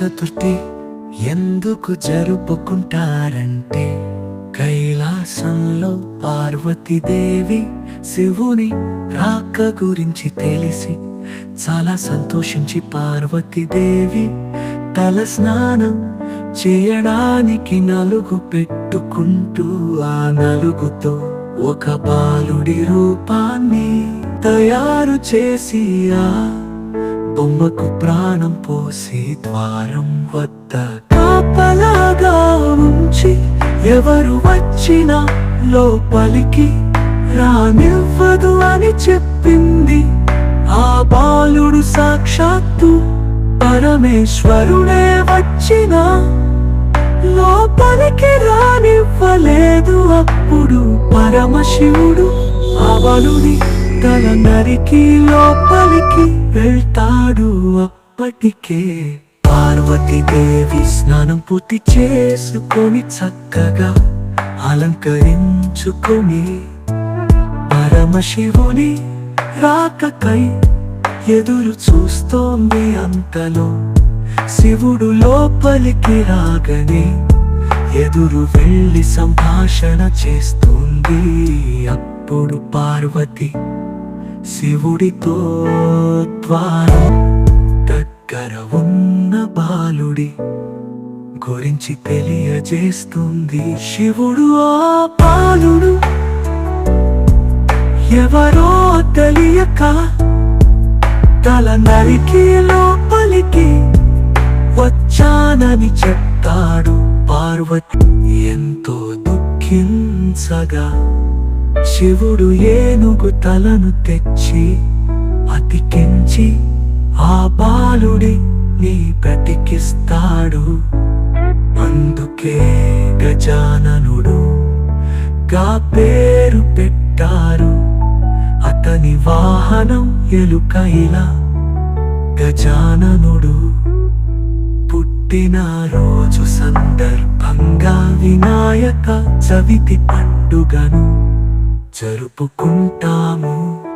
చతుర్థి ఎందుకు జరుపుకుంటారంటే కైలాసంలో పార్వతీదేవి శివుని రాక గురించి తెలిసి చాలా సంతోషించి పార్వతీదేవి తల స్నానం చేయడానికి నలుగు పెట్టుకుంటూ ఆ నలుగుతో ఒక బాలుడి రూపాన్ని తయారు చేసి ఆ బొమ్మకు ప్రాణం పోసి ద్వారం వద్ద కాపలాగా ఉంచి ఎవరు వచ్చినా లోపలికి రానివ్వదు అని చెప్పింది ఆ బాలుడు సాక్షాత్తు పరమేశ్వరుడే వచ్చిన లోపలికి రానివ్వలేదు అప్పుడు పరమశివుడు అవలుని తల నరికి లోపలికి వెళ్తాడు అప్పటికే. పార్వతీదేవి స్నానం పూర్తి చేసుకొని చక్కగా అలంకరించుకొని పరమశివుని రాకకై ఎదురు చూస్తోంది అంతలో. శివుడు లోపలికి రాగనే ఎదురు వెళ్ళి సంభాషణ చేస్తుంది అప్పుడు పార్వతి శివుడితో ద్వారం దగ్గర ఉన్న బాలుడి గురించి తెలియజేస్తుంది శివుడు ఆ బాలుడు. ఎవరో తెలియక తల నరికి లోపలికి వచ్చానని చెప్తాడు పార్వతి. ఎంతో దుఃఖించగా శివుడు ఏనుగు తలను తెచ్చి అతికించి ఆ బాలుడి నీ బ్రతికిస్తాడు. అందుకే గజాననుడు గా పేరు పెట్టారు. అతని వాహనం ఎలుక ఇలా గజాననుడు పుట్టిన రోజు సందర్భంగా వినాయక చవితి పండుగను జరుపుకుంటాము.